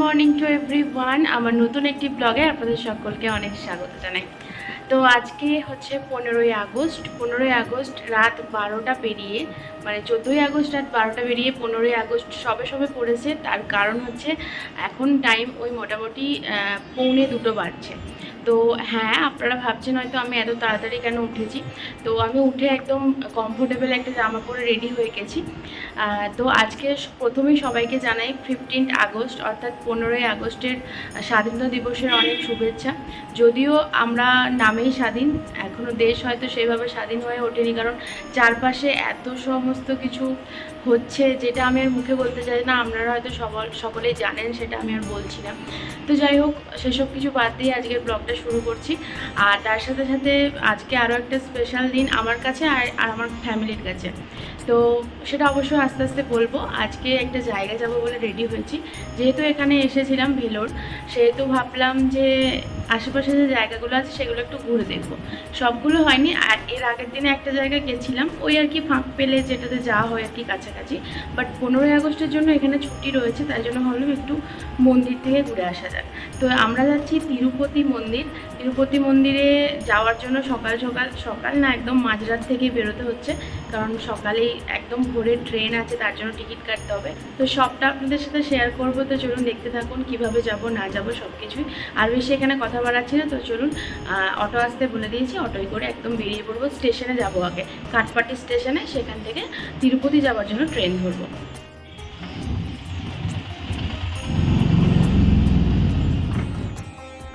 Morning to every one আমার নতুন একটি ব্লগে আপনাদের সকলকে অনেক স্বাগত জানাই। তো আজকে হচ্ছে পনেরোই আগস্ট পনেরোই আগস্ট রাত বারোটা পেরিয়ে মানে চোদ্দোই আগস্ট রাত বারোটা পেরিয়ে পনেরোই আগস্ট সবে সবে পড়েছে, তার কারণ হচ্ছে এখন টাইম ওই মোটামুটি পৌনে দুটো বাজছে। তো হ্যাঁ আপনারা ভাবছেন হয়তো আমি এত তাড়াতাড়ি কেন উঠেছি? তো আমি উঠে একদম কমফোর্টেবল একটা জামা পরে রেডি হয়ে গেছি। তো আজকে প্রথমেই সবাইকে জানাই ফিফটিন্থ আগস্ট, অর্থাৎ পনেরোই আগস্টের স্বাধীনতা দিবসের অনেক শুভেচ্ছা। যদিও আমরা নামেই স্বাধীন এখনও দেশ হয়তো সেইভাবে স্বাধীন হয়ে ওঠেনি, কারণ চারপাশে এত সমস্ত কিছু হচ্ছে যেটা আমি আর মুখে বলতে চাই না, আপনারা হয়তো সবল সকলেই জানেন, সেটা আমি আর বলছি না। তো যাই হোক, সেসব কিছু বাদ দিয়ে আজকের ব্লগটা শুরু করছি। আর তার সাথে সাথে আজকে আরও একটা স্পেশাল দিন আমার কাছে আর আর আমার ফ্যামিলির কাছে। তো সেটা অবশ্যই আস্তে আস্তে বলব। আজকে একটা জায়গা যাব বলে রেডি হয়েছি। যেহেতু এখানে এসেছিলাম ভেলোর, সেহেতু ভাবলাম যে আশেপাশে যে জায়গাগুলো আছে সেগুলো একটু ঘুরে দেখব। সবগুলো হয়নি, আর এর আগের দিনে একটা জায়গায় গেছিলাম, ওই আর কি ফাঁক পেলে যেটাতে যাওয়া হয় আর কি কাছাকাছি। বাট পনেরোই আগস্টের জন্য এখানে ছুটি রয়েছে, তাই জন্য ভাবলাম একটু মন্দির থেকে ঘুরে আসা যাক। তো আমরা যাচ্ছি তিরুপতি মন্দির। তিরুপতি মন্দিরে যাওয়ার জন্য সকাল সকাল সকাল না একদম মাঝরাত থেকেই বেরোতে হচ্ছে। কারণ সকালেই একদম ভোরের ট্রেন আছে, তার জন্য টিকিট কাটতে হবে। তো সবটা আপনাদের সাথে শেয়ার করব। তো চলুন দেখতে থাকুন কীভাবে যাব, না যাব সব কিছুই আর বেশি এখানে কথা বাড়াচ্ছি না, তো চলুন অটো আসতে বলে দিয়েছি অটোয় করে একদম বেরিয়ে পড়ব। স্টেশনে যাব আগে। কাঠপাটি স্টেশনে সেখান থেকে তিরুপতি যাওয়ার জন্য ট্রেন ধরবো।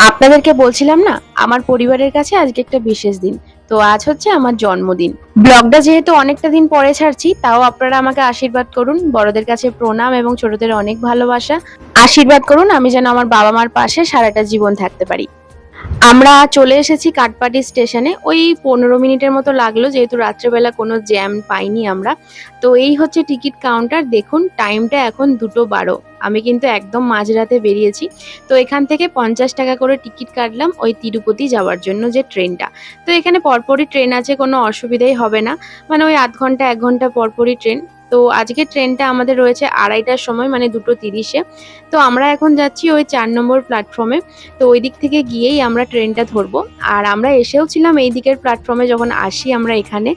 আপনাদেরকে বলছিলাম না, আমার পরিবারের কাছে আজকে একটা বিশেষ দিন। তো আজ হচ্ছে আমার জন্মদিন। ব্লগটা যেহেতু অনেকটা দিন পরে ছাড়ছি, তাও আপনারা আমাকে আশীর্বাদ করুন। বড়দের কাছে প্রণাম এবং ছোটদের অনেক ভালোবাসা। আশীর্বাদ করুন, আমি যেন আমার বাবা মার পাশে সারাটা জীবন থাকতে পারি। আমরা চলে এসেছি কাঠপাটি স্টেশনে। ওই পনেরো মিনিটের মতো লাগল, যেহেতু রাত্রেবেলা কোনো জ্যাম পাইনি আমরা। তো এই হচ্ছে টিকিট কাউন্টার। দেখুন, টাইমটা এখন দুটো বারো। আমি কিন্তু একদম মাঝরাতে বেরিয়েছি। তো এখান থেকে পঞ্চাশ টাকা করে টিকিট কাটলাম ওই তিরুপতি যাওয়ার জন্য যে ট্রেনটা। তো এখানে পরপরই ট্রেন আছে, কোনো অসুবিধাই হবে না। মানে ওই আধ ঘণ্টা, এক ঘণ্টা পরপরই ট্রেন। তো আজকে ট্রেনটা আমাদের রয়েছে আড়াইটার সময় মানে দুটো তিরিশে। তো আমরা এখন যাচ্ছি ওই চার নম্বর প্ল্যাটফর্মে তো ওই দিক থেকে গিয়েই আমরা ট্রেনটা ধরবো। আর আমরা এসেও ছিলাম এই দিকের প্ল্যাটফর্মে যখন আসি আমরা এখানে।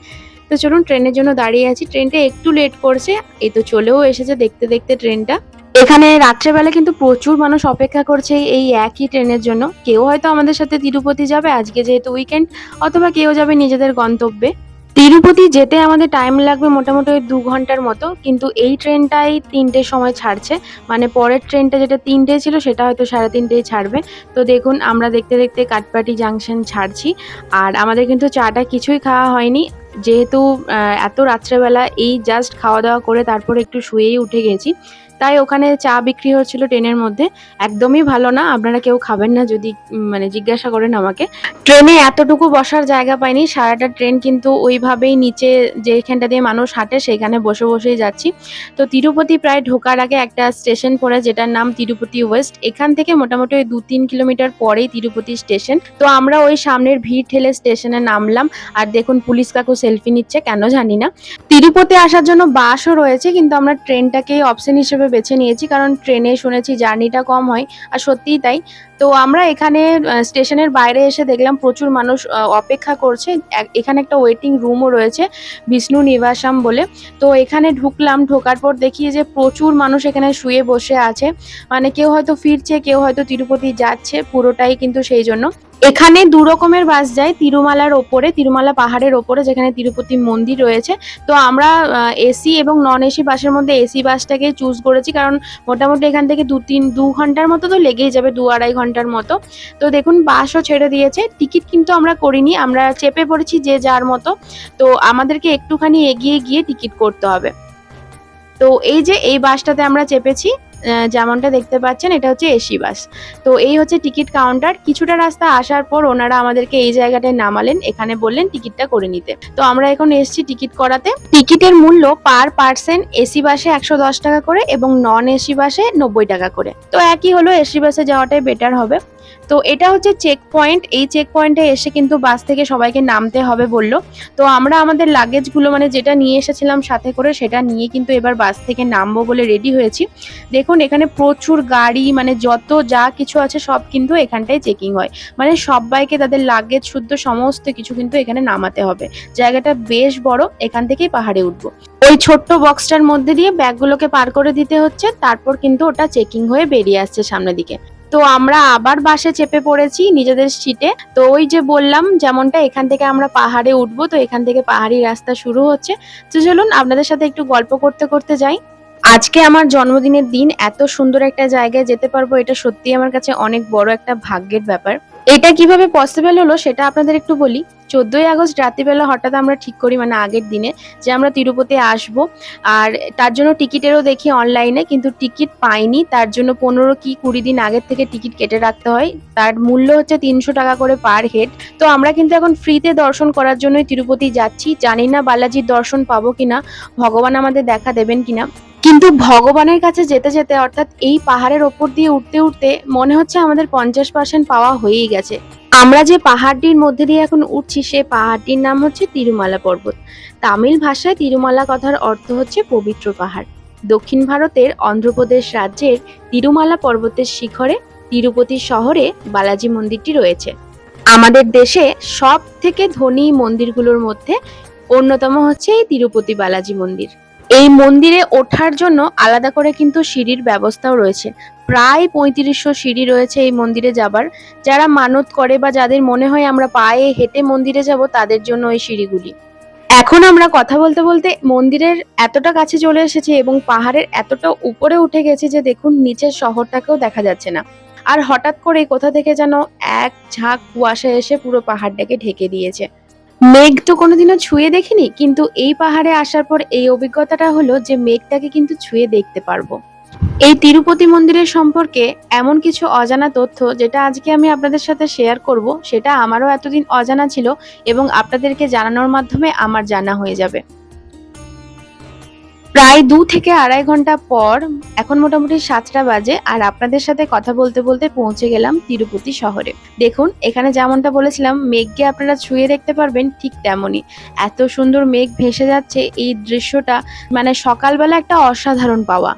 তো চলুন ট্রেনের জন্য দাঁড়িয়ে আছি। ট্রেনটা একটু লেট করছে এই তো চলেও এসেছে দেখতে দেখতে ট্রেনটা। এখানে রাত্রেবেলা কিন্তু প্রচুর মানুষ অপেক্ষা করছে এই একই ট্রেনের জন্য। কেউ হয়তো আমাদের সাথে তিরুপতি যাবে, আজকে যেহেতু উইকেন্ড অথবা কেউ যাবে নিজেদের গন্তব্যে। তিরুপতি যেতে আমাদের টাইম লাগবে মোটামুটি ওই দু ঘণ্টার মতো, কিন্তু এই ট্রেনটাই তিনটের সময় ছাড়ছে। মানে পরের ট্রেনটা যেটা তিনটে ছিল, সেটা হয়তো সাড়ে তিনটেই ছাড়বে। তো দেখুন, আমরা দেখতে দেখতে কাটপাটি জাংশন ছাড়ছি। আর আমাদের কিন্তু চাটা কিছুই খাওয়া হয়নি। যেহেতু এত রাত্রেবেলা এই জাস্ট খাওয়া দাওয়া করে তারপর একটু শুয়েই উঠে গেছি। তাই ওখানে চা বিক্রি হচ্ছিল ট্রেনের মধ্যে। একদমই ভালো না, আপনারা কেউ খাবেন না যদি মানে জিজ্ঞাসা করেন আমাকে। ট্রেনে এতটুকু বসার জায়গা পাইনি, সারাটা ট্রেন কিন্তু ওইভাবেই নিচে যেখানটা দিয়ে মানুষ হাঁটে সেখানে বসে বসেই যাচ্ছি। তো তিরুপতি প্রায় ঢোকার আগে একটা স্টেশন পড়ে যেটার নাম তিরুপতি ওয়েস্ট। এখান থেকে মোটামুটি ওই দু তিন কিলোমিটার পরেই তিরুপতি স্টেশন। তো আমরা ওই সামনের ভিড় ঠেলে স্টেশনে নামলাম। আর দেখুন পুলিশ কাকু সেলফি নিচ্ছে, কেন জানি না। তিরুপতি আসার জন্য বাসও রয়েছে, কিন্তু আমরা ট্রেনটাকেই অপশন হিসেবে বেছে নিয়েছি, কারণ ট্রেনে শুনেছি জার্নিটা কম হয়, আর সত্যিই তাই। তো আমরা এখানে স্টেশনের বাইরে এসে দেখলাম প্রচুর মানুষ অপেক্ষা করছে। এখানে একটা ওয়েটিং রুমও রয়েছে বিষ্ণু নিবাসাম বলে। তো এখানে ঢুকলাম, ঢোকার পর দেখি যে প্রচুর মানুষ এখানে শুয়ে বসে আছে। মানে কেউ হয়তো ফিরছে, কেউ হয়তো তিরুপতি যাচ্ছে, পুরোটাই কিন্তু সেই জন্য। এখানে দু রকমের বাস যায়, তিরুমালার ওপরে, তিরুমালা পাহাড়ের ওপরে, যেখানে তিরুপতি মন্দির রয়েছে। তো আমরা এসি এবং নন এসি বাসের মধ্যে এসি বাসটাকে চুজ করেছি, কারণ মোটামুটি এখান থেকে দু তিন, দু ঘণ্টার মতো তো লেগেই যাবে, দু আড়াই ঘণ্টার মতো। তো দেখুন, বাসও ছেড়ে দিয়েছে। টিকিট কিন্তু আমরা করিনি, আমরা চেপে পড়েছি যে যার মতো। তো আমাদেরকে একটুখানি এগিয়ে গিয়ে টিকিট করতে হবে। তো এই যে এই বাসটাতে আমরা চেপেছি যেমনটা দেখতে পাচ্ছেন, এটা হচ্ছে এসি বাস। তো এই হচ্ছে টিকিট কাউন্টার। কিছুটা রাস্তা আসার পর ওনারা আমাদেরকে এই জায়গাটায় নামালেন, এখানে বললেন টিকিটটা করে নিতে। তো আমরা এখন এসছি টিকিট করাতে। টিকিটের মূল্য পার পার্সন এসি বাসে একশো দশ টাকা করে এবং নন এসি বাসে নব্বই টাকা করে। তো একই হলো এসি বাসে যাওয়াটাই বেটার হবে। তো এটা হচ্ছে চেক পয়েন্ট এই চেক পয়েন্টে এসে কিন্তু বাস থেকে সবাইকে নামতে হবে বলল। তো আমরা আমাদের লাগেজগুলো মানে যেটা নিয়ে এসেছিলাম সাথে করে সেটা নিয়ে কিন্তু এবার বাস থেকে নামবো বলে রেডি হয়েছি। দেখুন, এখানে প্রচুর গাড়ি মানে যত যা কিছু আছে সব কিন্তু এখানটায় চেকিং হয়। মানে সবাইকে তাদের লাগেজ শুদ্ধ সমস্ত কিছু কিন্তু এখানে নামাতে হবে। জায়গাটা বেশ বড়, এখান থেকেই পাহাড়ে উঠবো। ওই ছোট্ট বক্সটার মধ্যে দিয়ে ব্যাগগুলোকে পার করে দিতে হচ্ছে, তারপর কিন্তু ওটা চেকিং হয়ে বেরিয়ে আসছে সামনের দিকে। তো আমরা আবার বাসে চেপে পড়েছি নিজেদের সিটে তো ওই যে বললাম, যেমনটা এখান থেকে আমরা পাহাড়ে উঠবো, তো এখান থেকে পাহাড়ি রাস্তা শুরু হচ্ছে। তো চলুন, আপনাদের সাথে একটু গল্প করতে করতে যাই। আজকে আমার জন্মদিনের দিন, এত সুন্দর একটা জায়গায় যেতে পারব, এটা সত্যি আমার কাছে অনেক বড় একটা ভাগ্যের ব্যাপার। এটা কীভাবে পসিবল হলো, সেটা আপনাদের একটু বলি। চোদ্দই আগস্ট রাত্রিবেলা হঠাৎ আমরা ঠিক করি মানে আগের দিনে, যে আমরা তিরুপতি আসব। আর তার জন্য টিকিটেরও দেখি অনলাইনে কিন্তু টিকিট পাইনি। তার জন্য পনেরো কি কুড়ি দিন আগের থেকে টিকিট কেটে রাখতে হয়। তার মূল্য হচ্ছে তিনশো টাকা করে পার হেড তো আমরা কিন্তু এখন ফ্রিতে দর্শন করার জন্যই তিরুপতি যাচ্ছি। জানি না বালাজির দর্শন পাবো কিনা। ভগবান আমাদের দেখা দেবেন কিনা। কিন্তু ভগবানের কাছে যেতে যেতে, অর্থাৎ এই পাহাড়ের ওপর দিয়ে উঠতে উঠতে মনে হচ্ছে আমাদের পঞ্চাশ পার্সেন্ট পাওয়া হয়েই গেছে। আমরা যে পাহাড়টির মধ্যে দিয়ে এখন উঠছি, সে পাহাড়টির নাম হচ্ছে তিরুমালা পর্বত। তামিল ভাষায় তিরুমালা কথার অর্থ হচ্ছে পবিত্র পাহাড়। দক্ষিণ ভারতের অন্ধ্রপ্রদেশ রাজ্যের তিরুমালা পর্বতের শিখরে তিরুপতি শহরে বালাজি মন্দিরটি রয়েছে। আমাদের দেশে সব থেকে ধনী মন্দিরগুলোর মধ্যে অন্যতম হচ্ছে এই তিরুপতি বালাজি মন্দির। এই মন্দিরে ওঠার জন্য আলাদা করে কিন্তু সিঁড়ির ব্যবস্থাও রয়েছে। প্রায় পঁয়ত্রিশশো সিঁড়ি রয়েছে এই মন্দিরে যাবার। যারা মানত করে বা যাদের মনে হয় আমরা পায়ে হেঁটে মন্দিরে যাব, তাদের জন্য এই সিঁড়িগুলি। এখন আমরা কথা বলতে বলতে মন্দিরের এতটা কাছে চলে এসেছি এবং পাহাড়ের এতটা উপরে উঠে গেছি যে দেখুন, নিচের শহরটাকেও দেখা যাচ্ছে না। আর হঠাৎ করে কোথা থেকে যেন এক ঝাঁক কুয়াশা এসে পুরো পাহাড়টাকে ঢেকে দিয়েছে। মেঘ তো কোনোদিনও ছুঁয়ে দেখিনি, কিন্তু এই পাহাড়ে আসার পর এই অভিজ্ঞতাটা হলো যে মেঘটাকে কিন্তু ছুঁয়ে দেখতে পারব। এই তিরুপতি মন্দিরের সম্পর্কে এমন কিছু অজানা তথ্য যেটা আজকে আমি আপনাদের সাথে শেয়ার করব, সেটা আমারও এতদিন অজানা ছিল এবং আপনাদেরকে জানানোর মাধ্যমে আমার জানা হয়ে যাবে। প্রায় দু থেকে আড়াই ঘণ্টা পর এখন মোটামুটি সাতটা বাজে আর আপনাদের সাথে কথা বলতে বলতে পৌঁছে গেলাম তিরুপতি শহরে। দেখুন, এখানে যেমনটা বলেছিলাম, মেঘকে আপনারা ছুঁয়ে দেখতে পারবেন ঠিক তেমনই। এত সুন্দর মেঘ ভেসে যাচ্ছে, এই দৃশ্যটা মানে সকালবেলা একটা অসাধারণ পাওয়া।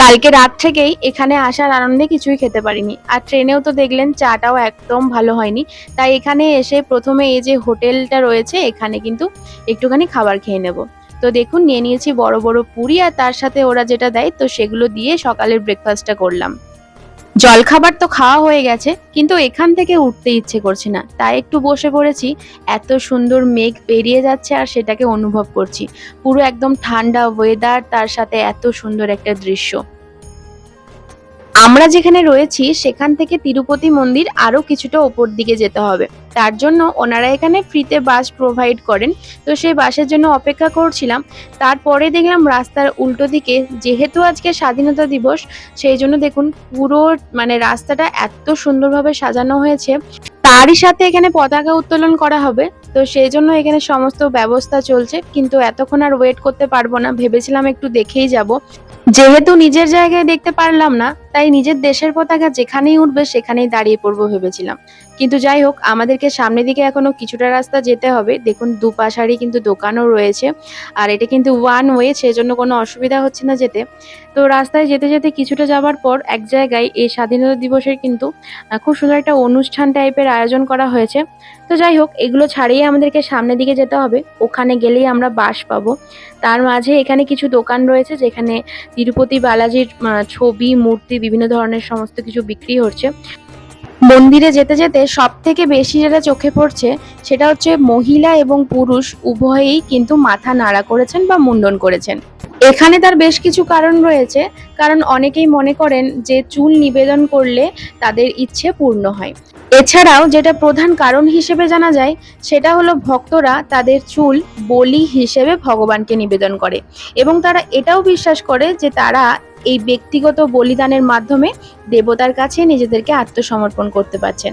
কালকে রাত থেকেই এখানে আসার আনন্দে কিছুই খেতে পারিনি। আর ট্রেনেও তো দেখলেন, চাটাও একদম ভালো হয়নি। তাই এখানে এসে প্রথমে এই যে হোটেলটা রয়েছে, এখানে কিন্তু একটুখানি খাবার খেয়ে নেব। তো দেখুন, নিয়ে নিয়েছি বড় বড় পুরি আর তার সাথে ওরা যেটা দেয়, তো সেগুলো দিয়ে সকালের ব্রেকফাস্টটা করলাম। জলখাবার তো খাওয়া হয়ে গেছে, কিন্তু এখান থেকে উঠতে ইচ্ছে করছে না। তাই একটু বসে পড়েছি, এত সুন্দর মেঘ পেরিয়ে যাচ্ছে আর সেটাকে অনুভব করছি। পুরো একদম ঠান্ডা ওয়েদার তার সাথে এত সুন্দর একটা দৃশ্য। আমরা যেখানে রয়েছি, সেখান থেকে তিরুপতি মন্দির আরও কিছুটা ওপর দিকে যেতে হবে। তার জন্য ওনারা এখানে ফ্রিতে বাস প্রোভাইড করেন। তো সেই বাসের জন্য অপেক্ষা করছিলাম। তারপরে দেখলাম রাস্তার উল্টো দিকে যেহেতু আজকে স্বাধীনতা দিবস, সেই জন্য দেখুন পুরো মানে রাস্তাটা এত সুন্দরভাবে সাজানো হয়েছে। তারই সাথে এখানে পতাকা উত্তোলন করা হবে। তো সেই জন্য এখানে সমস্ত ব্যবস্থা চলছে। কিন্তু এতক্ষণ আর ওয়েট করতে পারব না। ভেবেছিলাম একটু দেখেই যাব। যেহেতু নিজের জায়গায় দেখতে পারলাম না তাই নিজের দেশের পতাকা যেখানেই উঠবে সেখানেই দাঁড়িয়ে পড়ব ভেবেছিলাম। কিন্তু যাই হোক, আমাদেরকে সামনের দিকে এখনও কিছুটা রাস্তা যেতে হবে। দেখুন, দুপাশারই কিন্তু দোকানও রয়েছে। আর এটা কিন্তু ওয়ান ওয়ে সেজন্য কোনো অসুবিধা হচ্ছে না যেতে। তো রাস্তায় যেতে যেতে কিছুটা যাবার পর এক জায়গায় এই স্বাধীনতা দিবসের কিন্তু খুব সুন্দর একটা অনুষ্ঠান টাইপের আয়োজন করা হয়েছে। তো যাই হোক, এগুলো ছাড়িয়ে আমাদেরকে সামনের দিকে যেতে হবে। ওখানে গেলেই আমরা বাস পাবো। তার মাঝে এখানে কিছু দোকান রয়েছে, যেখানে তিরুপতি বালাজির ছবি, মূর্তি বিভিন্ন ধরনের সমস্ত কিছু বিক্রি হচ্ছে। মন্দিরে যেতে যেতে সব থেকে বেশি যেটা চোখে পড়ছে সেটা হচ্ছে মহিলা এবং পুরুষ উভয়েই কিন্তু মাথা নাড়া করেছেন বা মুন্ডন করেছেন। এখানে তার বেশ কিছু কারণ রয়েছে। কারণ অনেকেই মনে করেন যে চুল নিবেদন করলে তাদের ইচ্ছে পূর্ণ হয়। এছাড়াও যেটা প্রধান কারণ হিসেবে জানা যায়, সেটা হলো ভক্তরা তাদের চুল বলি হিসেবে ভগবানকে নিবেদন করে এবং তারা এটাও বিশ্বাস করে যে তারা এই ব্যক্তিগত বলিদানের মাধ্যমে দেবতার কাছে নিজেদেরকে আত্মসমর্পণ করতে পারছেন।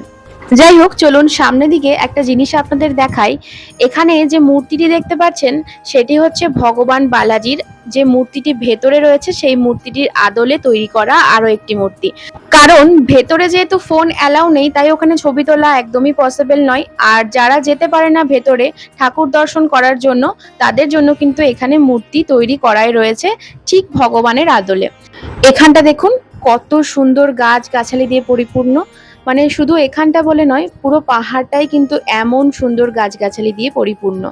যাই হোক, চলুন সামনের দিকে একটা জিনিস আপনাদের দেখাই। এখানে যে মূর্তিটি দেখতে পাচ্ছেন, সেটি হচ্ছে ভগবান বালাজির যে মূর্তিটি ভেতরে রয়েছে, সেই মূর্তিটির আদলে তৈরি করা আরও একটি মূর্তি। কারণ ভেতরে যেহেতু ফোন অ্যালাউ নেই, তাই ওখানে ছবি তোলা একদমই পসিবল নয়। আর যারা যেতে পারে না ভেতরে ঠাকুর দর্শন করার জন্য, তাদের জন্য কিন্তু এখানে মূর্তি তৈরি করাই রয়েছে, ঠিক ভগবানের আদলে। এখানটা দেখুন, কত সুন্দর গাছ গাছালি দিয়ে পরিপূর্ণ। মানে শুধু এখানটা বলে নয়, পুরো পাহাড়টাই কিন্তু এমন সুন্দর গাছগাছালি দিয়ে পরিপূর্ণ।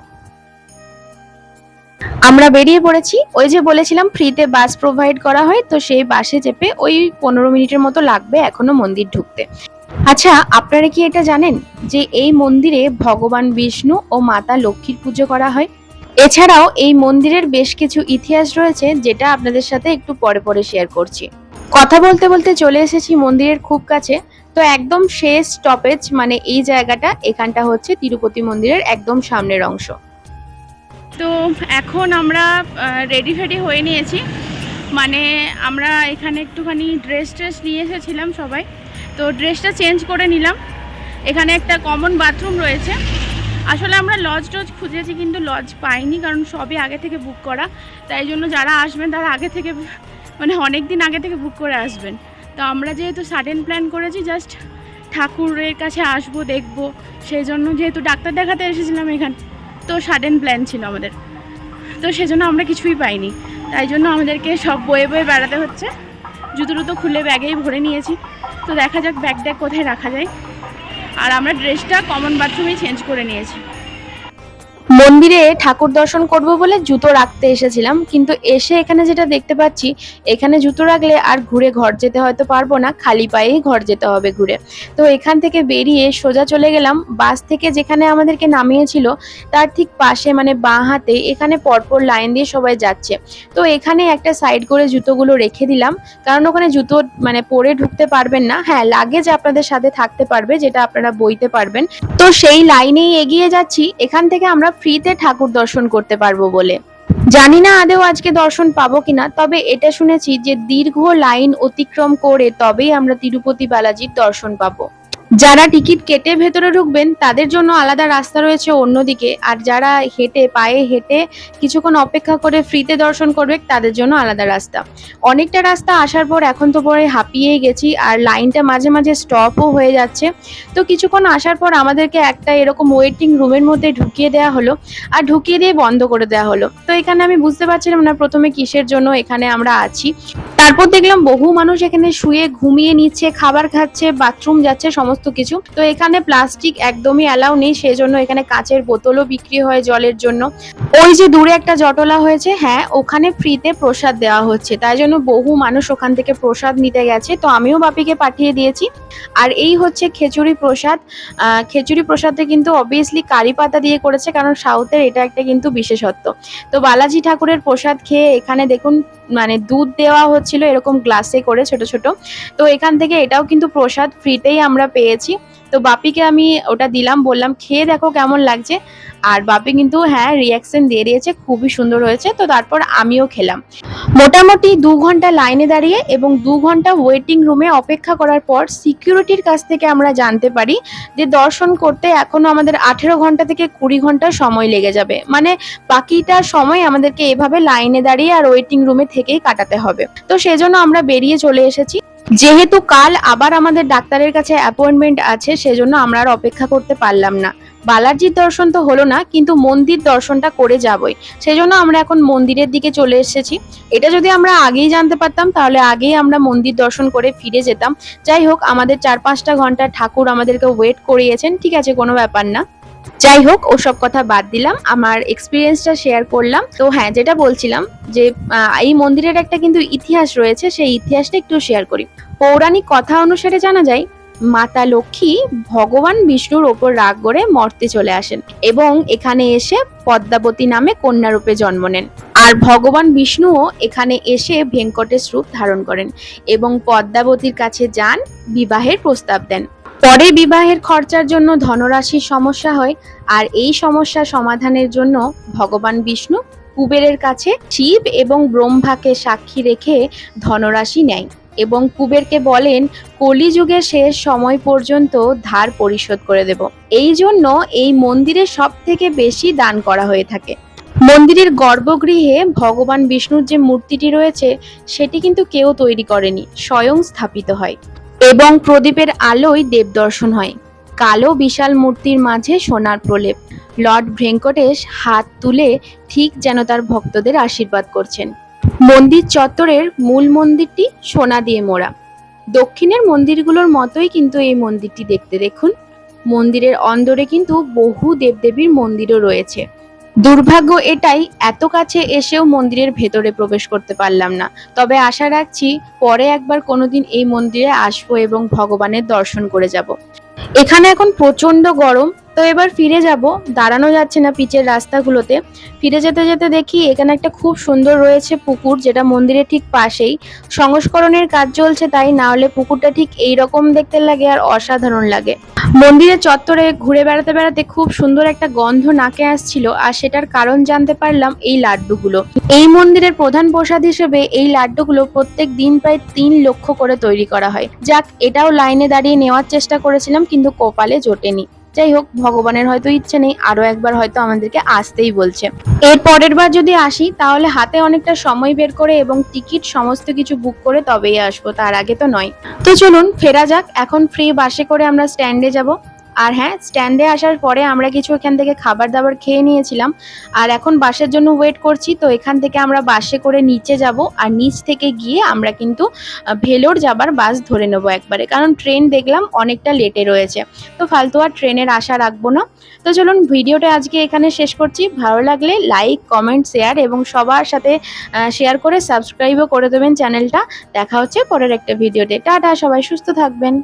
আমরা বেরিয়ে পড়েছি, ওই যে বলেছিলাম ফ্রিতে বাস প্রোভাইড করা হয়, তো সেই বাসে চেপে ওই পনেরো মিনিটের মতো লাগবে এখনও মন্দির ঢুকতে। আচ্ছা আপনারা কি এটা জানেন যে এই মন্দিরে ভগবান বিষ্ণু ও মাতা লক্ষ্মীর পুজো করা হয়? এছাড়াও এই মন্দিরের বেশ কিছু ইতিহাস রয়েছে, যেটা আপনাদের সাথে একটু পরে পরে শেয়ার করছি। কথা বলতে বলতে চলে এসেছি মন্দিরের খুব কাছে। তো একদম শেষ স্টপেজ মানে এই জায়গাটা, এখানটা হচ্ছে তিরুপতি মন্দিরের একদম সামনের অংশ। তো এখন আমরা রেডি ফেডি হয়ে নিয়েছি। মানে আমরা এখানে একটুখানি ড্রেস ট্রেস নিয়ে এসেছিলাম সবাই। তো ড্রেসটা চেঞ্জ করে নিলাম। এখানে একটা কমন বাথরুম রয়েছে। আসলে আমরা লজ টজ খুঁজেছি, কিন্তু লজ পাইনি, কারণ সবই আগে থেকে বুক করা। তাই জন্য যারা আসবেন, তারা আগে থেকে মানে অনেক দিন আগে থেকে বুক করে আসবেন। তো আমরা যেহেতু সাডেন প্ল্যান করেছি জাস্ট ঠাকুরের কাছে আসব, দেখব। সেই জন্য যেহেতু ডাক্তার দেখাতে এসেছিলাম এখানে, তো সাডেন প্ল্যান ছিল আমাদের। তো সেজন্য আমরা কিছুই পাইনি। তাই জন্য আমাদেরকে সব বয়ে বয়ে বেড়াতে হচ্ছে। জুতো টুতো খুলে ব্যাগেই ভরে নিয়েছি। তো দেখা যাক ব্যাগ ট্যাগ কোথায় রাখা যায়। আর আমরা ড্রেসটা কমন বাথরুমেই চেঞ্জ করে নিয়েছি। মন্দিরে ঠাকুর দর্শন করব বলে জুতো রাখতে এসেছিলাম, কিন্তু এসে এখানে যেটা দেখতে পাচ্ছি, এখানে জুতো রাখলে আর ঘুরে ঘর যেতে হয়তো পারব না, খালি পায়েই ঘর যেতে হবে ঘুরে। তো এখান থেকে বেরিয়ে সোজা চলে গেলাম, বাস থেকে যেখানে আমাদেরকে নামিয়েছিল, তার ঠিক পাশে মানে বাঁ হাতে এখানে পরপর লাইন দিয়ে সবাই যাচ্ছে। তো এখানে একটা সাইড করে জুতোগুলো রেখে দিলাম, কারণ ওখানে জুতো মানে পরে ঢুকতে পারবেন না। হ্যাঁ লাগেজ আপনাদের সাথে থাকতে পারবে, যেটা আপনারা বইতে পারবেন। তো সেই লাইনেই এগিয়ে যাচ্ছি, এখান থেকে আমরা ফ্রিতে ঠাকুর দর্শন করতে পারব বলে। জানি না আদেও আজকে দর্শন পাবো কিনা, তবে এটা শুনেছি যে দীর্ঘ লাইন অতিক্রম করে তবেই আমরা তিরুপতি বালাজির দর্শন পাবো। যারা টিকিট কেটে ভেতরে ঢুকবেন, তাদের জন্য আলাদা রাস্তা রয়েছে অন্যদিকে। আর যারা হেঁটে, পায়ে হেঁটে কিছুক্ষণ অপেক্ষা করে ফ্রিতে দর্শন করবে, তাদের জন্য আলাদা রাস্তা। অনেকটা রাস্তা আসার পর এখন তো পরে হাঁপিয়েই গেছি, আর লাইনটা মাঝে মাঝে স্টপও হয়ে যাচ্ছে। তো কিছুক্ষণ আসার পর আমাদেরকে একটা এরকম ওয়েটিং রুমের মধ্যে ঢুকিয়ে দেওয়া হলো, আর ঢুকিয়ে দিয়ে বন্ধ করে দেওয়া হলো। তো এখানে আমি বুঝতে পারছিলাম না প্রথমে কিসের জন্য এখানে আমরা আছি। তারপর দেখলাম বহু মানুষ এখানে শুয়ে ঘুমিয়ে নিচ্ছে, খাবার খাচ্ছে বাথরুম যাচ্ছে, সমস্ত কিছু। তো এখানে প্লাস্টিক একদমই অ্যালাউ নেই সেই জন্য এখানে কাচের বোতলও বিক্রি হয় জলের জন্য। ওই যে দূরে একটা জটলা হয়েছে হ্যাঁ ওখানে ফ্রিতে প্রসাদ দেওয়া হচ্ছে। তাই জন্য বহু মানুষ ওখান থেকে প্রসাদ নিতে গেছে। তো আমিও বাপিকে পাঠিয়ে দিয়েছি। আর এই হচ্ছে খেচুড়ি প্রসাদ। খেচুড়ি প্রসাদে কিন্তু অবভিয়াসলি কারি পাতা দিয়ে করেছে, কারণ সাউথের এটা একটা কিন্তু বিশেষত্ব। তো বালাজি ঠাকুরের প্রসাদ খেয়ে এখানে দেখুন মানে দুধ দেওয়া হচ্ছিল এরকম গ্লাসে করে ছোট ছোট। তো এখান থেকে এটাও কিন্তু প্রসাদ ফ্রিতেই আমরা পেয়েছি। তো বাপিকে আমি ওটা দিলাম, বললাম, খেয়ে দেখো কেমন লাগছে। আর বাপি কিন্তু হ্যাঁ রিয়াকশন দিয়ে দিয়েছে, খুবই সুন্দর হয়েছে। তো তারপর আমিও খেলাম। মোটামুটি দু ঘণ্টা লাইনে দাঁড়িয়ে এবং দু ঘণ্টা ওয়েটিং রুমে অপেক্ষা করার পর সিকিউরিটির কাছ থেকে আমরা জানতে পারি যে দর্শন করতে এখনও আমাদের আঠেরো ঘণ্টা থেকে কুড়ি ঘণ্টা সময় লেগে যাবে। মানে বাকিটা সময় আমাদেরকে এভাবে লাইনে দাঁড়িয়ে আর ওয়েটিং রুমে থেকেই কাটাতে হবে। তো সেজন্য আমরা বেরিয়ে চলে এসেছি। যেহেতু কাল আবার আমাদের ডাক্তারের কাছে অ্যাপয়েন্টমেন্ট আছে, সেজন্য আমরা আর অপেক্ষা করতে পারলাম না। বালাজির দর্শন তো হলো না, কিন্তু মন্দির দর্শনটা করে যাবই। সেজন্য আমরা এখন মন্দিরের দিকে চলে এসেছি। এটা যদি আমরা আগেই জানতে পারতাম, তাহলে আগেই আমরা মন্দির দর্শন করে ফিরে যেতাম। যাই হোক, আমাদের চার পাঁচটা ঘণ্টা ঠাকুর আমাদেরকে ওয়েট করিয়েছেন, ঠিক আছে, কোনো ব্যাপার না। যাই হোক ওসব কথা বাদ দিলাম। আমার এক্সপিরিয়েন্সটা শেয়ার করলাম। তো হ্যাঁ যেটা বলছিলাম যে এই মন্দিরের একটা কিন্তু ইতিহাস রয়েছে, সেই ইতিহাসটা একটু শেয়ার করি। পৌরাণিক কথা অনুসারে জানা যায়, মাতা লক্ষ্মী ভগবান বিষ্ণুর ওপর রাগ করে মর্তে চলে আসেন এবং এখানে এসে পদ্মাবতী নামে কন্যারূপে জন্ম নেন। আর ভগবান বিষ্ণুও এখানে এসে ভেঙ্কটেশ রূপ ধারণ করেন এবং পদ্মাবতীর কাছে যান, বিবাহের প্রস্তাব দেন। পরে বিবাহের খরচার জন্য ধনরাশির সমস্যা হয়, আর এই সমস্যা সমাধানের জন্য ভগবান বিষ্ণু কুবেরের কাছে শিব এবং ব্রহ্মাকে সাক্ষী রেখে ধনরাশি নেয় এবং কুবেরকে বলেন, কলিযুগের শেষ সময় পর্যন্ত ধার পরিশোধ করে দেব। এই জন্য এই মন্দিরে সব থেকে বেশি দান করা হয়ে থাকে। মন্দিরের গর্ভগৃহে ভগবান বিষ্ণুর যে মূর্তিটি রয়েছে, সেটি কিন্তু কেউ তৈরি করেনি, স্বয়ং স্থাপিত হয়। এবং প্রদীপের আলোয় দেবদর্শন হয়। কালো বিশাল মূর্তির মাঝে সোনার প্রলেপ। লর্ড ভেঙ্কটেশ হাত তুলে ঠিক যেন তার ভক্তদের আশীর্বাদ করছেন। মন্দির চত্বরের মূল মন্দিরটি সোনা দিয়ে মোড়া। দক্ষিণের মন্দিরগুলোর মতোই কিন্তু এই মন্দিরটি দেখতে দেখুন। মন্দিরের অন্দরে কিন্তু বহু দেবদেবীর মন্দিরও রয়েছে। দুর্ভাগ্য এটাই, এত কাছে এসেও মন্দিরের ভেতরে প্রবেশ করতে পারলাম না। তবে আশা রাখছি, পরে একবার কোনোদিন এই মন্দিরে আসব এবং ভগবানের দর্শন করে যাব। এখানে এখন প্রচণ্ড গরম তো এবার ফিরে যাব। দাঁড়ানো যাচ্ছে না পিচের রাস্তাগুলোতে। ফিরে যেতে যেতে দেখি এখানে একটা খুব সুন্দর রয়েছে পুকুর, যেটা মন্দিরের ঠিক পাশেই। সংস্করণের কাজ চলছে তাই, না হলে পুকুরটা ঠিক এই রকম দেখতে লাগে আর অসাধারণ লাগে। মন্দিরের চত্বরে ঘুরে বেড়াতে বেড়াতে খুব সুন্দর একটা গন্ধ নাকে আসছিল আর সেটার কারণ জানতে পারলাম এই লাড্ডুগুলো। এই মন্দিরের প্রধান প্রসাদ হিসেবে এই লাড্ডুগুলো প্রত্যেক দিন প্রায় তিন লক্ষ করে তৈরি করা হয়। যাক, এটাও লাইনে দাঁড়িয়ে নেওয়ার চেষ্টা করেছিলাম কিন্তু কপালে জোটেনি। যাই হোক, ভগবানের হয়তো ইচ্ছে নেই, আরও একবার হয়তো আমাদেরকে আসতেই বলছে। এর পরের বার যদি আসি, তাহলে হাতে অনেকটা সময় বের করে এবং টিকিট সমস্ত কিছু বুক করে তবেই আসব, তার আগে তো নয়। তো চলুন, ফেরা যাক, এখন ফ্রি বাসে করে আমরা স্ট্যান্ডে যাব। আর হ্যাঁ স্ট্যান্ডে আসার পরে আমরা কিছু এখান থেকে খাবার দাবার খেয়ে নিয়েছিলাম। আর এখন বাসের জন্য ওয়েট করছি, তো এখান থেকে আমরা বাসে করে নিচে যাব আর নিচ থেকে গিয়ে আমরা কিন্তু ভেলোর যাবার বাস ধরে নেব একবারে। কারণ ট্রেন দেখলাম অনেকটা লেটে রয়েছে। তো ফালতু আর ট্রেনের আশা রাখব না। তো চলুন ভিডিওটা আজকে এখানে শেষ করছি। ভালো লাগলে লাইক কমেন্ট শেয়ার এবং সবার সাথে শেয়ার করে সাবস্ক্রাইবও করে দেবেন চ্যানেলটা। দেখা হচ্ছে পরের একটা ভিডিওতে। টাটা, সবাই সুস্থ থাকবেন।